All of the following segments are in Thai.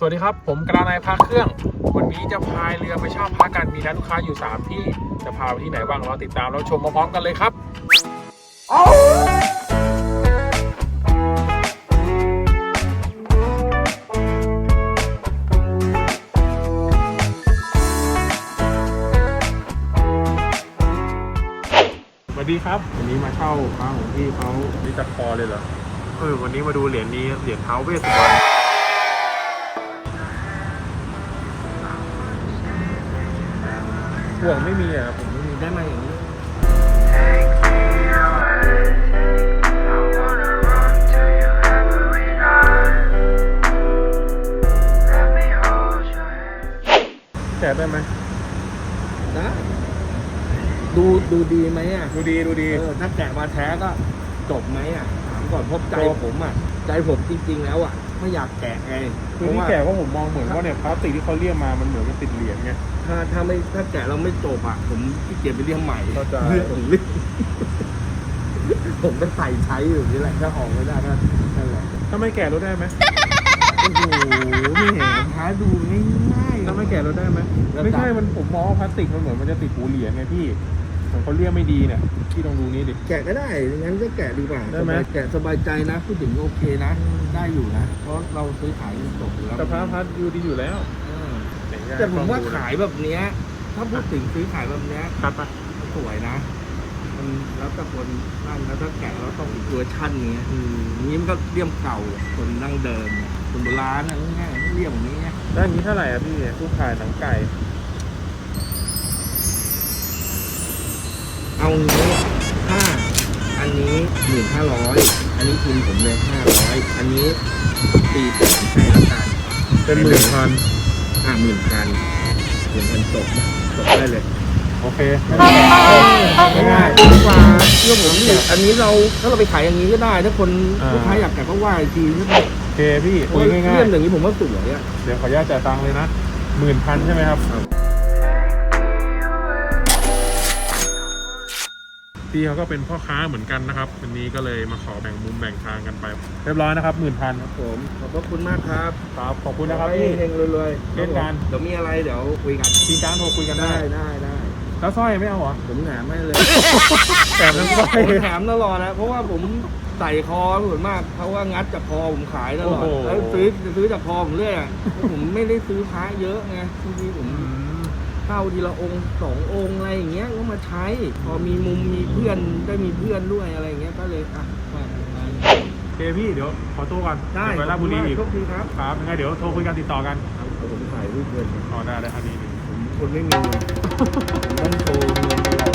สวัสดีครับ ผมกระนายพาเครื่อง วันนี้จะพายเรือไปเช่าพักกันมีนัดลูกค้าอยู่ 3 ที่ จะพาไปที่ไหนบ้างรอติดตามแล้วชมพร้อมๆกันเลยครับสวัสดีครับ วันนี้มาเช่าพระของพี่เขานี่จัดคอเลยเหรอเออวันนี้มาดูเหรียญนี้เหรียญเท้าเวสสุวรรณ ห่วงไม่มีอะผมไม่มีได้มาอย่างนี้ แกะได้ไหมนะ ดูดูดีไหมอะดูดีดูดี เออถ้าแกะมาแท้ก็จบไหมอะถามก่อนเพบใจจบ ผมอะ ใจผมจริง ๆ แล้วอะ ไม่อยากแกะไงคือที่แกะว่าผมมองเหมือนว่าเนี่ยพลาสติกที่เขาเรียกมามันเหมือนมันติดเหรียญไง ถ้าถ้าไม่ถ้าแกะเราไม่จบอะ ผมขี้เกียจไปเรียกใหม่เข้าใจ เรื่องของเรื่องผมก็ใส่ใช้อยู่นี่แหละถ้าออกไม่ได้ก็นั่นแหละถ้าไม่แกะรถได้ไหมโอ้โหนี่เห็นท้าดูง่ายๆ ถ้าไม่แกะรถได้ไหมแล้วไม่ใช่แต่มันผมมองว่าพลาสติกมันเหมือนมันจะติดหูเหรียญไงพี่ เหมือนเขาเรียกไม่ดีเนี่ยพี่ลองดูนี้ดิ แกะก็ได้งั้นก็แกะดีกว่าได้ไหม สบายแกะสบายใจนะพูดถึงโอเคนะ ได้อยู่นะ เพราะเราซื้อขายมันจบอยู่แล้วแต่พระพัดดูดีอยู่แล้วเออไหนจะแต่ผมว่าลองดูขายแบบเนี้ย ถ้าพูดถึงซื้อขายแบบเนี้ย ครับปะสวยนะ มันแล้วแต่คนนั่นแล้วถ้าแกะเราต้องอีกเวอร์ชันเนี้ยอืมนี้มันก็เลี่ยมเก่าคนนั่งเดิมเนี่ยคนโบราณนะง่ายๆเลี่ยมอย่างนี้ยได้อันนี้เท่าไหร่อะพี่ลูกขายหนังไก่ เอางี้ถ้าอันนี้หมื่นห้าร้อยอันนี้ทุนผมเลยห้าร้อยอันนี้ตีแสนให้ละกันเป็นหมื่นพันห้าหมื่นพันหมื่นพันจบนะจบได้เลยโอเคง่ายๆดีกว่าเชื่อผมดิอันนี้เราถ้าเราไปขายอย่างนี้ก็ได้ ถ้าคนอ่าลูกค้าอยากแกะก็ว่าอีกทีใช่ไหมโอเคพี่คุยง่ายเรื่องอย่างนี้ผมว่าสวยอะๆเดี๋ยวขออนุญาตจ่ายตังค์เลยนะหมื่นพันใช่ไหมครับ พี่เขาก็เป็นพ่อค้าเหมือนกันนะครับวันนี้ก็เลยมาขอแบ่งมุมแบ่งทางกันไป เรียบร้อยนะครับหมื่นพันครับผมขอบพระคุณมากครับครับขอบคุณนะครับขอพี่ให้เฮงรวยๆเช่นกัน เดี๋ยวมีอะไรเดี๋ยวคุยกันทีการโทรคุยกันได้ได้ได้ได้แล้วสร้อยไม่เอาเหรอผมแหนมให้เลยแต่ทั้งสร้อยผมแถมตลอดนะเพราะว่าผมใส่คอส่วนมากเขาว่างัดจากคอผมขายตลอดโอ้โหแล้วซื้อจะซื้อจากคอผมเรื่อยอะผมไม่ได้ซื้อพระเยอะไงบางทีผมอืม เข้าทีละองค์สององค์อะไรอย่างเงี้ยก็มาใช้ พอมีมุมมีเพื่อนได้มีเพื่อนด้วยอะไรอย่างเงี้ยก็เลยอะมามาโอเคพี่เดี๋ยวขอตัวก่อนได้เยวไปราชบุรีอีกโชคดีครับครับยังไงเดี๋ยวโทรคุยกันติดต่อกันเอาผมถ่ายรูปเงินอ๋อได้ได้อันนี้หนึ่งผมคนไม่มีเงินผมต้องโชว์เงินตลอด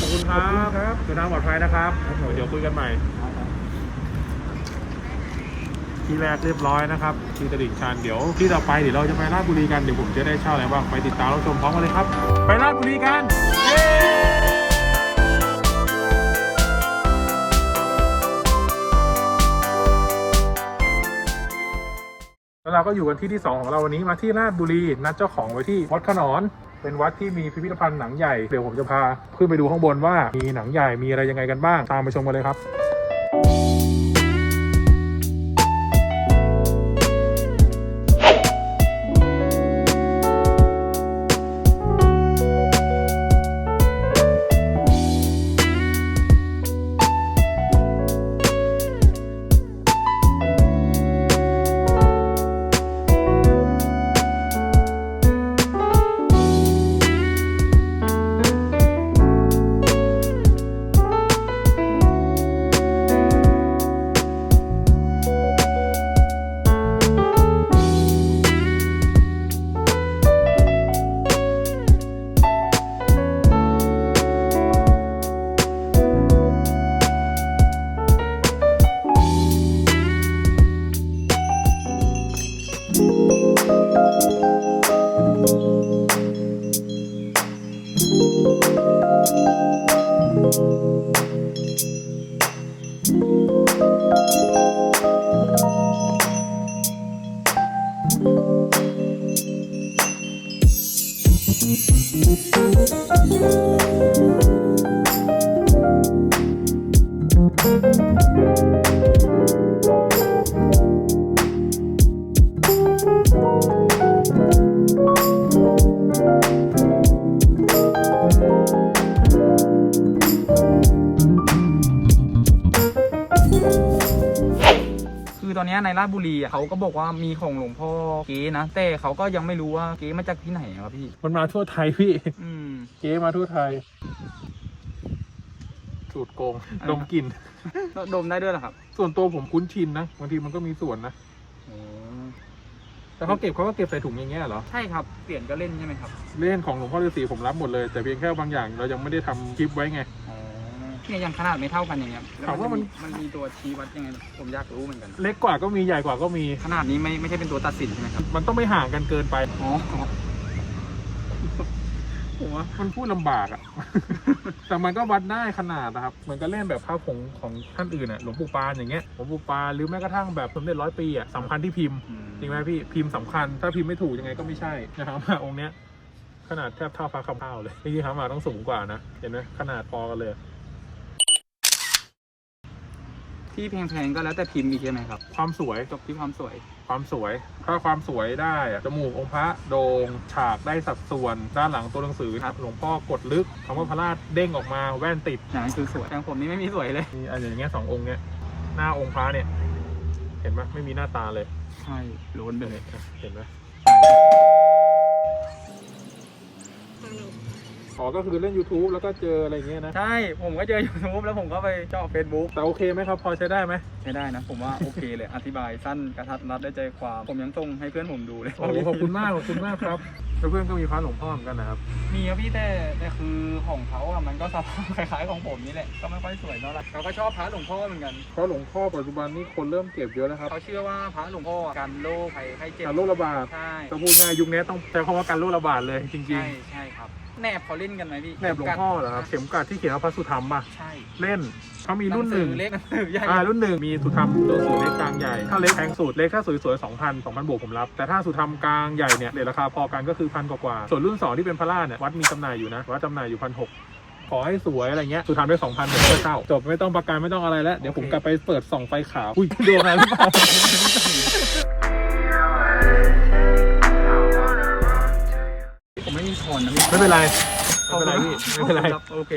ขอบคุณครับขอบคุณครับเดินทางปลอดภัยนะครับครับผมเดี๋ยวคุยกันใหม่ ที่แรกเรียบร้อยนะครับที่ตลิ่งชันเดี๋ยวที่ต่อไปเดี๋ยวเราจะไปราชบุรีกันเดี๋ยวผมจะได้เช่าอะไรบ้างไปติดตามรับชมพร้อมกันเลยครับ ไปราชบุรีกันแล้วเราก็อยู่กันที่ที่สองของเราวันนี้มาที่ราชบุรีนัดเจ้าของไว้ที่วัดขนอนเป็นวัดที่มีพิพิธภัณฑ์หนังใหญ่ เดี๋ยวผมจะพาขึ้นไปดูข้างบนว่ามีหนังใหญ่มีอะไรยังไงกันบ้าง ตามไปชมกันเลยครับ นี้ยในราชบุรีอะเขาก็บอกว่ามีของหลวงพ่อเก๊นะ แต่เขาก็ยังไม่รู้ว่าเก๊มาจากที่ไหนอะครับพี่ มันมาทั่วไทยพี่ อืม เก๊มาทั่วไทย สูตรโกงอ่าดมกลิ่น แล้วดมได้ด้วยเหรอครับส่วนตัวผมคุ้นชินนะบางทีมันก็มีส่วนนะแต่เขาเก็บเขาก็เก็บใส่ถุงอย่างเงี้ยเหรอ ใช่ครับเปลี่ยนก็เล่นใช่ไหมครับ เล่นของหลวงพ่อฤาษีผมรับหมดเลย แต่เพียงแค่บางอย่างเรายังไม่ได้ทำคลิปไว้ไงอ๋อ เนี่ยยังขนาดไม่เท่ากันอย่างเงี้ยแล้วถามว่ามันจะมันมีตัวชี้วัดยังไงผมอยากรู้เหมือนกัน เล็กกว่าก็มีใหญ่กว่าก็มี ขนาดนี้ไม่ไม่ใช่เป็นตัวตัดสินใช่ไหมครับมันต้องไม่ห่างกันเกินไป อ๋อผมว่ามันพูดลำบากอะ แต่มันก็วัดได้ขนาดนะครับเหมือนก็เล่นแบบภาพของของท่านอื่นอะหลวงปู่ปานอย่างเงี้ย หลวงปู่ปานหรือแม้กระทั่งแบบสมเด็จร้อยปีอะสำคัญที่พิมพ์ จริงไหมพี่ พิมพ์สำคัญ ถ้าพิมพ์ไม่ถูกยังไงก็ไม่ใช่นะครับมาองค์เนี้ยขนาดแทบเท่าฟ้าคำเท่าเลยจริงๆครับมาต้องสูงกว่านะ เห็นไหมขนาดพอกันเลย ที่แพงๆก็แล้วแต่พิมพ์อีกใช่ไหมครับความสวยจบที่ความสวย ความสวย ถ้าความสวยได้อะจมูกองค์พระโดง่งฉากได้สัดส่วน ด้านหลังตัวหนังสือครับ หลวงพ่อกดลึกคำว่าพระราชเด้งออกมาแว่นติดอย่างนั้นคือสวยอย่างผมนี่ไม่มีสวยเลยมีอันอย่างเงี้ยสององค์เนี้ยหน้าองค์พระเนี่ย เห็นไหมไม่มีหน้าตาเลย ใช่โลนไปเลย เห็นไหม อ๋อก็คือเล่น YouTube แล้วก็เจออะไรเงี้ยนะ ใช่ผมก็เจอ YouTube แล้วผมก็ไปเจาะ Facebook แต่โอเคไหมครับ พอใช้ได้ไหมใช้ได้นะ ผมว่าโอเคเลยอธิบายสั้นกระทัดรัดได้ใจความ ผมยังส่งให้เพื่อนผมดูเลยโอ้โหขอบคุณมากขอบคุณมากครับแล้วเพื่อนก็มีพระหลวงพ่อเหมือนกันนะครับ มีครับพี่แต่แต่คือของเขาอะมันก็สภาพคล้ายๆของผมนี่แหละก็ไม่ค่อยสวยเท่าไหร่เขาก็ชอบพระหลวงพ่อเหมือนกันเพราะหลวงพ่อปัจจุบันนี้คนเริ่มเก็บเยอะแล้วครับเขาเชื่อว่าพระหลวงพ่อกันโรคภัยไข้เจ็บการโรคระบาดใช่ต้องพูดง่ายยุคนี้ต้องใช้คำว่าการโรคระบาดเลยจริง ใช่ใช่ครับ แนบเขาเล่นกันไหมพี่ๆแนบหลวงพ่อเหรอครับเข็มกลัดที่เขียนว่าพระสุธรรมป่ะใช่เล่นเขามีรุ่นหนึ่งเล็กหนังสือใหญ่อ่ารุ่นหนึ่งมีสุธรรมตัวสูตรเล็กกลางใหญ่ ถ้าเล็กแพงสุดเล็กถ้าสวยๆสองพันสองพันบวกผมรับ แต่ถ้าสุธรรมกลางใหญ่เนี่ยเรทราคาพอกันก็คือพันกว่าๆส่วนรุ่นสองที่เป็นพระราชเนี่ยวัดมีจำหน่ายอยู่นะวัดจำหน่ายอยู่พันหกขอให้สวยอะไรเงี้ย สุธรรมได้สองพันผมก็เช่าจบไม่ต้องประกันไม่ต้องอะไรแล้ว เดี๋ยวผมกลับไปเปิดส่องไฟขาว อุ้ยโดนอะไรหรือเปล่า ผมไม่มีทอนนะพี่ไม่เป็นไรไม่เป็นไรพี่ไม่เป็นไรครับโอเค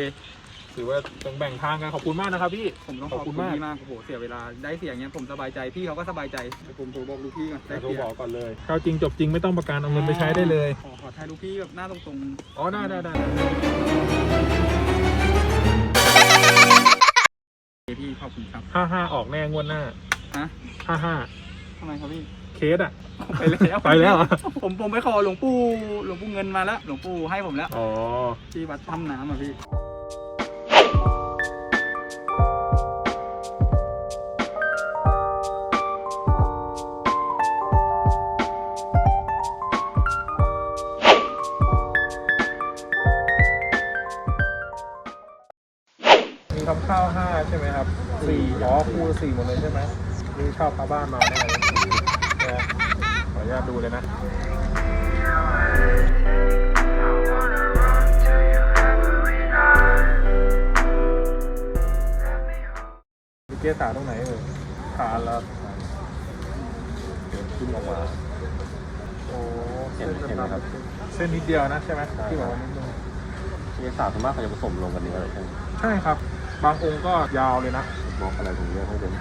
ถือว่าต้องแบ่งทางกันขอบคุณมากนะครับพี่ ผมต้องขขออบบคุคุณณมากพี่มากโอ้โหเสียเวลาได้เสียงเงี้ยผมสบายใจพี่เขาก็สบายใจเดี๋ยวผมโทรบอกลูกพี่ก่อนได้แต่โทรเสียบอกก่อนเลยเข้าจริงจบจริงไม่ต้องประกันเอาเงินไปใช้ได้เลย ขอขอถ่ายลูกพี่แบบหน้าตรงอ๋อได้ได้ได้ๆพี่ขอบคุณครับห้าห้าออกแน่งวดหน้าฮะห้าห้าทำไมครับพี่ เคสอะ ไปแล้วไปแล้วเหรอ ผมผมไปขอหลวงปู่หลวงปู่เงินมาแล้วหลวงปู่ให้ผมแล้วอ๋อ ที่วัดถ้ำน้ำอะพี่ มีคำข้าวห้าใช่ไหมครับสี่อ๋อคูณสี่หมดเลยใช่ไหมนี่เช่าพาบ้านมาแน่เลยนะขออนุ ญาตดูเลยนะมีเกสาตรงไหนเอ่ยฐานแล้วขึ้นออกมาโอ้เห็นเห็นไหมครับ เส้นนิดเดียวนะใช่ไหมที่บอกว่านิดนึงเอกสารส่วนมากเขาจะผสมลงกันนี้อะไรใช่ไหมใช่ครับ บางองค์ก็ยาวเลยนะบล็อกอะไรผมเรียกไม่เป็น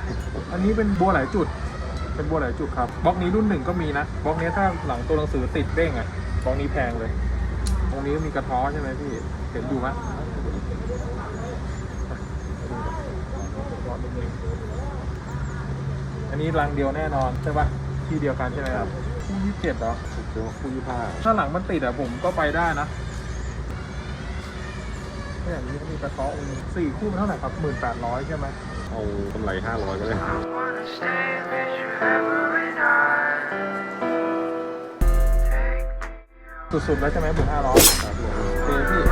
อันนี้เป็นบัวหลายจุด เป็นบัวหลายจุดครับบล็อกนี้รุ่นหนึ่งก็มีนะบล็อกนี้ถ้าหลังตัวหนังสือติดเด้งอะบล็อกนี้แพงเลยตรงนี้มีกระท้อใช่ไหมพี่เห็นอยู่ไหมอันนี้รังเดียวแน่นอนใช่ปะที่เดียวกันใช่ไหมครับคู่ยี่สิบเจ็ดเหรอคือว่าคู่ยี่ห้าถ้าหลังมันติดอะผมก็ไปได้นะถ้าอย่างนี้ก็มีกระท้อองค์หนึ่งสี่คู่มันเท่าไหร่ครับหมื่นแปดร้อยใช่ไหม เอากำไรห้าร้อยก็เลยสุดๆแล้วใช่ไหมหมื่นห้าร้อยเจพี่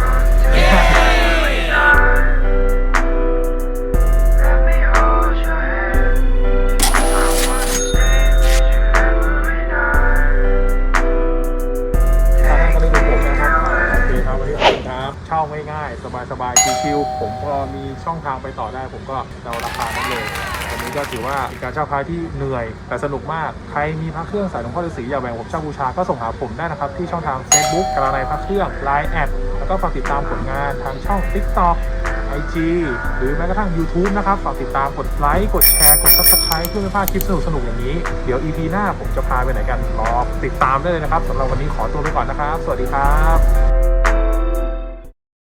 ทางก็ได้ดูผมนะครับโอเคครับวันนี้ขอบคุณครับเช่าง่ายๆ สบายๆ ชิวๆผมพอมีช่องทางไปต่อได้ ผมก็เอาราคานั้นเลยวันนี้ก็ถือว่าเป็นการเช่าพระที่เหนื่อย แต่สนุกมาก ใครมีพระเครื่องสายหลวงพ่อฤาษีอยากแบ่งผมเช่าบูชาก็ส่งหาผมได้นะครับ ที่ช่องทาง Facebook กระไรพระเครื่อง Line แอดแล้วก็ฝากติดตามผลงานทางช่อง TikTok IG หรือแม้กระทั่ง YouTube นะครับ ฝากติดตามกดไลค์กดแชร์กด Subscribe เพื่อไม่พลาดคลิปสนุกๆอย่างนี้ เดี๋ยว EP หน้าผมจะพาไปไหนกันรอติดตามได้เลยนะครับสำหรับวันนี้ขอตัวไปก่อนนะครับ สวัสดีครับ